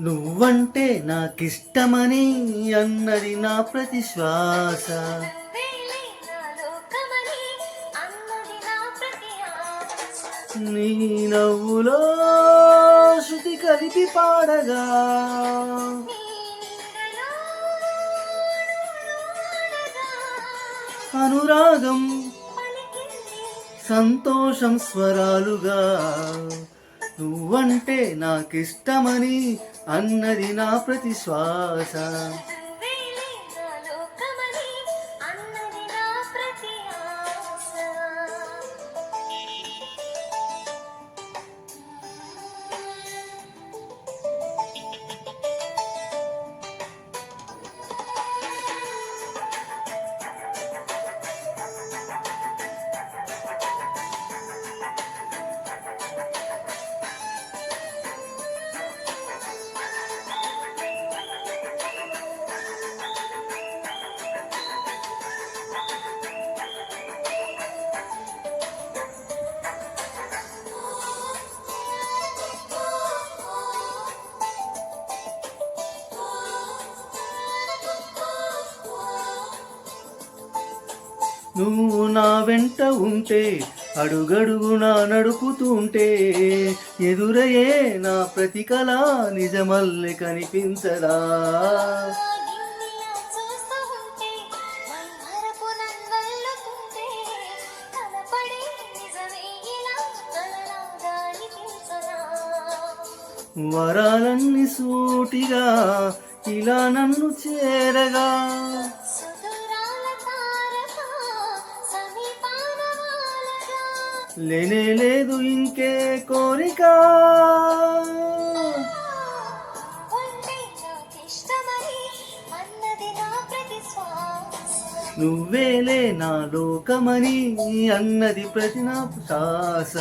నువ్వంటే నాకిష్టమని అన్నది నా ప్రతి శ్వాస నీ నవ్వులో శృతి కలిపి పాడగా. అనురాగం సంతోషం స్వరాలుగా. నువ్వంటే నాకిష్టమని అన్నది నా ప్రతి శ్వాస. నువ్వు నా వెంట ఉంటే అడుగడుగునా నడుపుతుంటే ఎదురయ్యే నా ప్రతి కళ నిజమల్లె కనిపించదా? వరాలన్నీ సూటిగా ఇలా నన్ను చేరగా. లేనే లేదు ఇంకే కోరిక. నువ్వేలే నా లోకమని అన్నది ప్రతి నా శాస